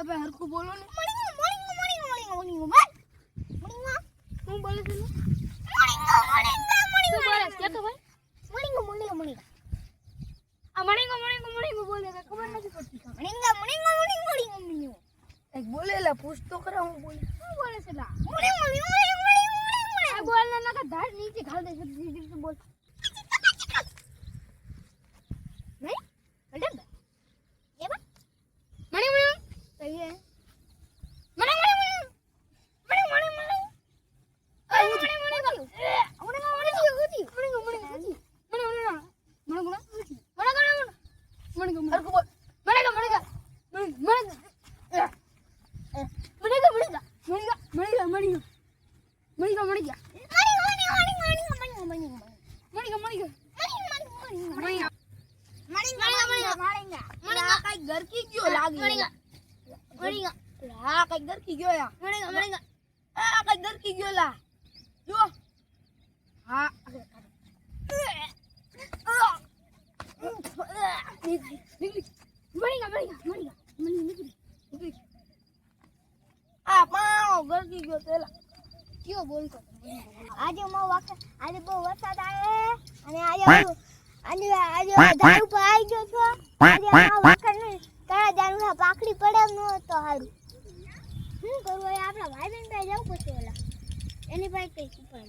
અબે હરખું બોલો ને હું બોલે છે શું બોલે કે તો ભાઈ આ મણીગો મણીગો મણીગો બોલે છે ખબર નથી પડતી એક બોલેલા પૂછ તો ખરા હું બોલે શું બોલે છે લા આ બોલ ના નકા ધાર નીચે ઘાલ દે છે બોલ નહીં અડબ એવા મણી મણી સહી હે મણી મણી મણી મણી મણી મણી આ મણી મણી મણી મણી મણી મણી મણી ગરકી ગયો લાગે. હા કઈ ગરકી ગયો યા. આ કઈ ગરકી ગયો લા. જો. હા. આ પાણો ગરકી ગયો પેલા. કયો બોલતો? આજે મો વખત આજે બહુ વરસાદ આવે અને આજે આજે આજે ઝાડ ઉપર આવી ગયો છો. આજે ઝાડ પાકડી પડે ન તો સારું શું કરવું હવે આપણા ભાઈ પાસે જવું પછી ઓલા. એની પાસે કઈ ઉપર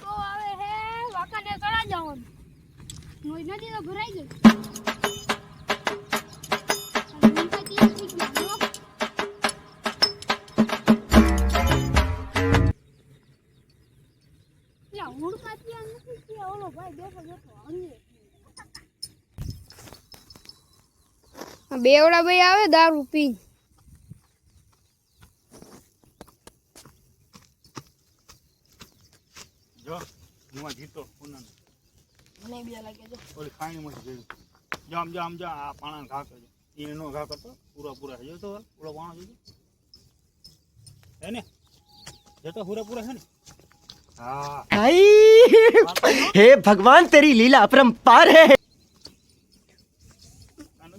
તો આવે હે વાકાને કરા જવાનું. નોઈ નદી તો ભરાઈ ગઈ બેવડા ભાઈ આવે દારૂ પી જો હું આ જીતો પૂનમ મને બે લાગે જો ઓલી ખાણી માંથી જોયું જો આમ જો આમ જો આ પાણા ઘા કરજો એને નો ઘા કરતો પૂરા પૂરા છે તો પૂરો પાણો જોજો હે ને જતો પૂરા પૂરા છે ને હા भाई हे भगवान तेरी लीला अपरंपार है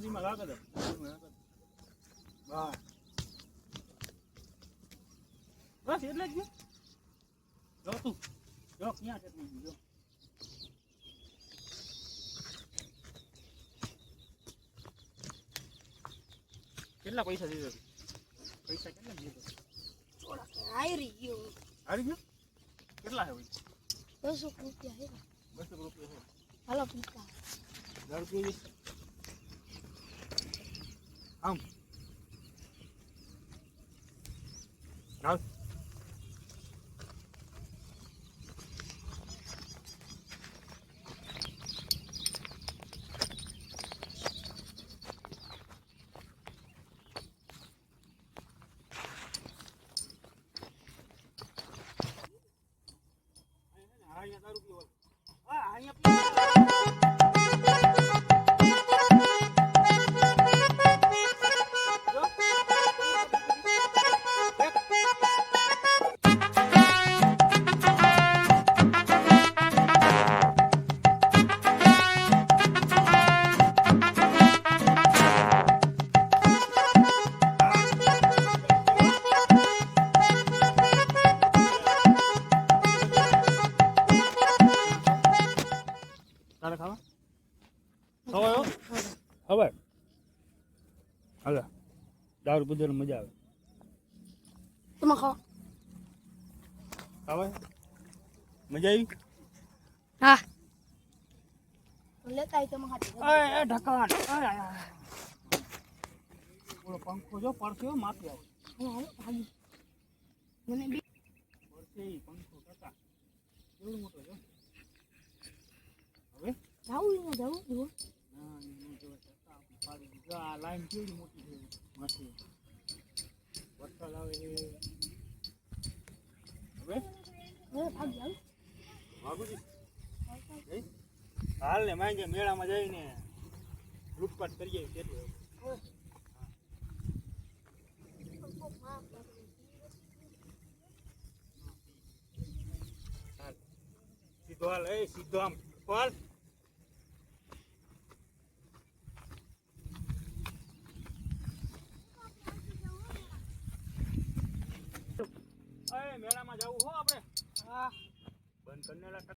નદીમાં ઘા કરજો નદીમાં ઘા કરજો. બસ એટલે જ જો તું. જો ક્યાં છે તું? જો. કેટલા પૈસા દીધો પૈસા કેટલા દીધો આયરી ગયો હારી ગયો? કેટલા છે ભાઈ બસો રૂપિયા હે બસો રૂપિયા છે. હાલો પીતા. દસ રૂપિયા. આમ તારે ખાવા? ખવાયો? હવે? હવે દારૂ પીધેલી મજા આવે. તમે ખાઓ. ખાવાય? મજા આવી? હા. લેતા તમે હાથે. એ ઢકાણ. ઓલો પંખો જો પડશે માપી આવે. હું મને બી પડશે પંખો કાકા એવડો મોટો જો હવે જાવું ને જાવું જુઓ. આ લાઈન કેવી મોટી છે માસી વરસાદ આવે હવે હવે ભાગી વાઘુજી જઈ? હાલ ને માંગે મેળામાં જઈને લૂટપાટ કરીએ હાલ સીધો હાલ, એ સીધો આમ હાલ મેળામાં જવું હો આપણે. હા. બંધ કરીને